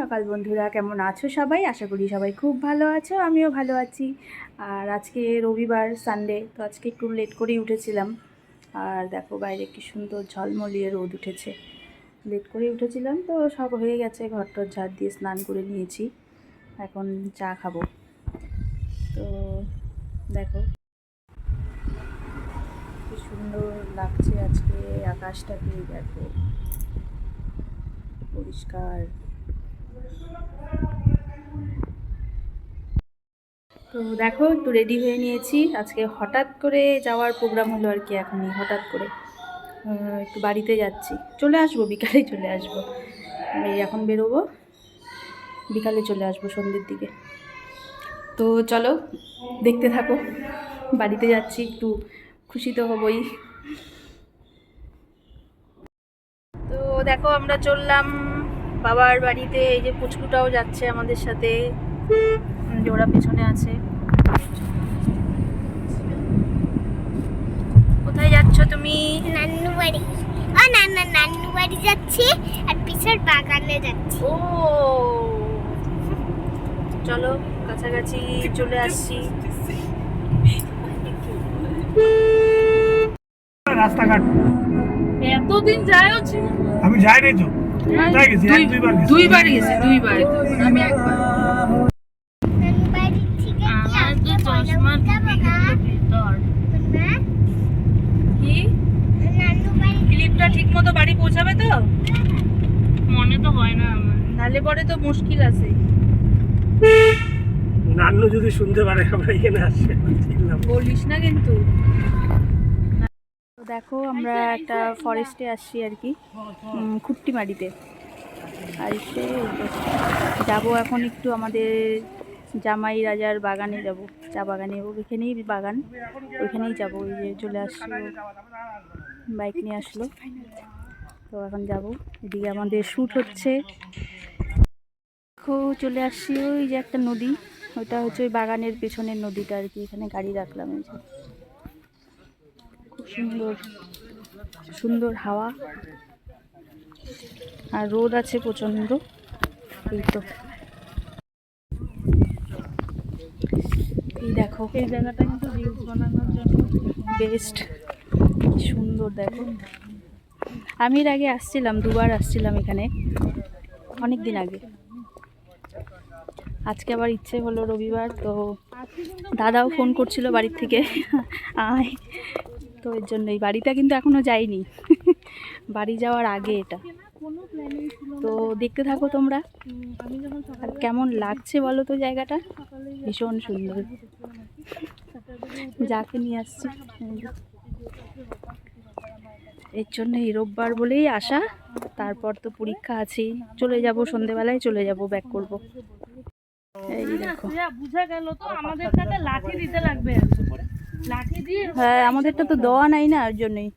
সকাল বন্ধুরা, কেমন আছো সবাই? আশা করি সবাই খুব ভালো আছো, আমিও ভালো আছি। আর আজকে রবিবার সানডে তো আজকে একটু লেট করেই উঠেছিলাম। আর দেখো বাইরে কি সুন্দর ঝলমলিয়ে রোদ উঠেছে। লেট করে উঠেছিলাম, তো সব হয়ে গেছে, ঘরটর ঝাড় দিয়ে স্নান করে নিয়েছি। এখন চা খাব। তো দেখো কি সুন্দর লাগছে আজকে আকাশটাকে দেখো? পরিষ্কার। তো দেখো, একটু রেডি হয়ে নিয়েছি। আজকে হঠাৎ করে যাওয়ার প্রোগ্রাম হলো আর কি এখনই, হঠাৎ করে। একটু বাড়িতে যাচ্ছি। চলে আসব, বিকালে চলে আসব। এই এখন বেরোবো। বিকালে চলে আসব সন্ধ্যের দিকে। তো চলো, দেখতে থাকো। বাড়িতে যাচ্ছি, একটু খুশি তো হবই। তো দেখো, আমরা চললাম বাবার বাড়িতে। এই যে পুচকুটাও যাচ্ছে আমাদের সাথে। যে ওরা পেছনে আছে। কোথায় যাচ্ছ তুমি? নান্নু বাড়ি ও না না নান্নু বাড়ি যাচ্ছি আর পিছের বাগানে যাচ্ছি। ও। চলো কাছাকাছি চলে আসছি। রাস্তাঘাট। এতদিন যায়ও আমি যাই নাই তো গেছি? দুইবার গেছি। দুইবার দুইবার। আমি একবার নান্নু বাড়ি থেকে আমার তো চশমার যাব না ভিতর না কি নান্নু বাড়ি ক্লিপটা ঠিক মতো বাড়ি পৌঁছাবে তো? মনে তো হয় না আমার। নালে পরে তো মুশকিল আছে। নান্নু যদি শুনতে পারে আমরা এখানে আসছি বলিস না কিন্তু। দেখো আমরা একটা ফরেস্টে আসছি আর কি খুট্টিমারিতে। আর এসে যাব এখন একটু আমাদের জামাই রাজার বাগানে যাব। চা বাগানে ওইখানেই বাগান। ওইখানেই যাব ওই যে চলে আসলো বাইক নিয়ে আসলো। তো এখন যাব। এদিকে আমাদের শ্যুট হচ্ছে। দেখো চলে আসছি ওই যে একটা নদী। ওটা হচ্ছে ওই বাগানের পেছনের নদীটা আর কি। এখানে গাড়ি রাখলাম এই যে। খুব সুন্দর। সুন্দর হাওয়া। আর রোদ আছে প্রচণ্ড। এই তো। এই দেখো। এই জায়গাটা কিন্তু রিলস বানানোর জন্য বেস্ট সুন্দর দেখো। আমি এর আগে আসছিলাম, দুবার আসছিলাম এখানে অনেক দিন আগে। আজকে আবার ইচ্ছে হলো রবিবার, তো দাদাও ফোন করছিল বাড়ির থেকে, আয়। তো এর জন্যই বাড়িটা কিন্তু এখনও যাইনি বাড়ি যাওয়ার আগে এটা। তো দেখতে থাকো তোমরা। আর কেমন লাগছে বলো তো জায়গাটা? ভীষণ সুন্দর। যাকে নিয়ে আসছি। এর জন্য এই রোববার বলেই আসা। তারপর তো পরীক্ষা আছেই। চলে যাব সন্ধেবেলায় চলে যাব ব্যাক করব। এই দেখো। যা বুঝা গেল তো আমাদের কাছে লাঠি দিতে লাগবে। লাঠি দিয়ে হ্যাঁ আমাদেরটা তো দেওয়া নাই না ওর জন্যই।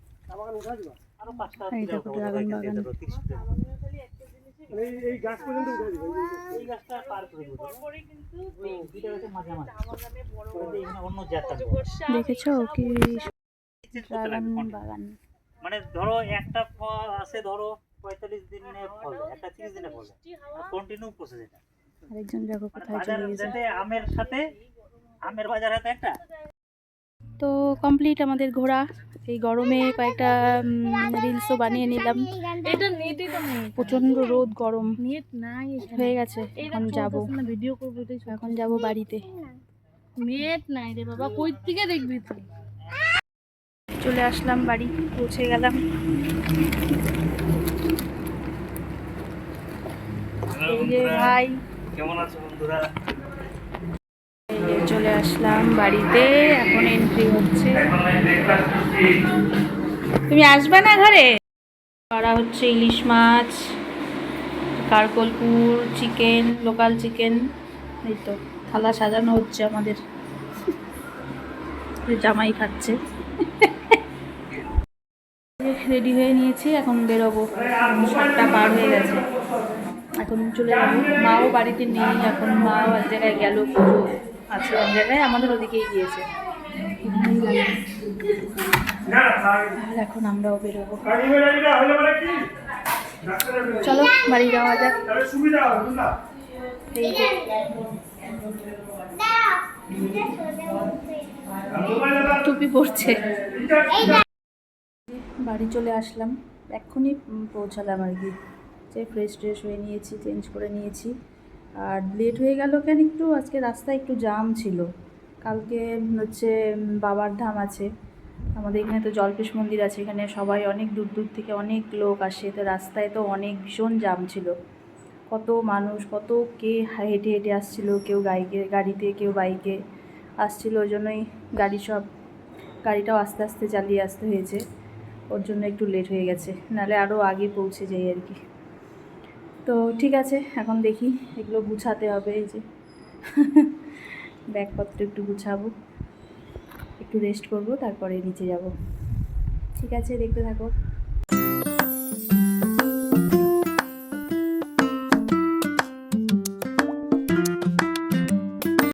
এই দেখো ড্রাগন বাগান। এই এই গাছ পর্যন্ত উঠে দিবে এই গাছটা পার করে দেবো। ওই দুইটা গাছের মাঝামাঝি ওই যে এখানে অন্য জাতটা দেখেছ কি ড্রাগন বাগান। মানে ধরো একটা ফল আছে ধরো পঁয়তাল্লিশ দিনে ফল দেয়, একটা তিরিশ দিনে ফল। কন্টিনিউ প্রসেস এটা। আরেকজন দেখো মানে কোথায় চলে গেছে। আমের সাথে আমের বাজার হাতে একটা? তো কমপ্লিট আমাদের ঘোরা। এই গরমে কয়েকটা রিলসও বানিয়ে নিলাম। এটা নেটই তো নেই। প্রচণ্ড রোদ গরম। নেট নাই হয়ে গেছে এখন যাব। ভিডিও করব এখন যাব বাড়িতে। নেট নাই রে বাবা কই থেকে দেখবি তুই? চলে আসলাম বাড়ি পৌঁছে গেলাম। ভাই। কেমন আছো বন্ধুরা? চলে আসলাম বাড়িতে এখন এন্ট্রি হচ্ছে। তুমি আসবে না ঘরে? করা হচ্ছে ইলিশ মাছ কারকলপুর চিকেন লোকাল চিকেন। এই তো থালা সাজানো হচ্ছে আমাদের। জামাই খাচ্ছে। রেডি হয়ে নিয়েছি, এখন বেরোবো। সাতটা পার হয়ে গেছে। এখন চলে যাব। মাও বাড়িতে নেই, এখন মাও এক জায়গায় গেল, পুজো আছে এক জায়গায়, আমাদের ওদিকেই গিয়েছে। আর এখন আমরাও বেরোবো। চলো, বাড়ি যাওয়া যাক। এই টুপি পড়ছে বাড়ি চলে আসলাম। এক্ষুনি পৌঁছালাম আর কি। যে ফ্রেশ ট্রেশ হয়ে নিয়েছি চেঞ্জ করে নিয়েছি। আর লেট হয়ে গেল কেন একটু? আজকে রাস্তায় একটু জাম ছিল। কালকে হচ্ছে বাবার ধাম আছে। আমাদের এখানে তো জলপেশ মন্দির আছে। এখানে সবাই অনেক দূর দূর থেকে অনেক লোক আসে। তো রাস্তায় তো অনেক ভীষণ জাম ছিল। কত মানুষ, কত কে হেঁটে হেঁটে আসছিল। কেউ গাড়িকে, গাড়িতে, কেউ বাইকে আসছিল। ওই জন্যই গাড়ি সব, গাড়িটাও আস্তে আস্তে চালিয়ে আসতে হয়েছে। ওর জন্য একটু লেট হয়ে গেছে নালে আরও আগে পৌঁছে যাই আর কি। তো ঠিক আছে, এখন দেখি এগুলো গুছাতে হবে এই যে। ব্যাগপত্র একটু গুছাবো, একটু রেস্ট করব, তারপরে নিচে যাব। ঠিক আছে, দেখতে থাকো।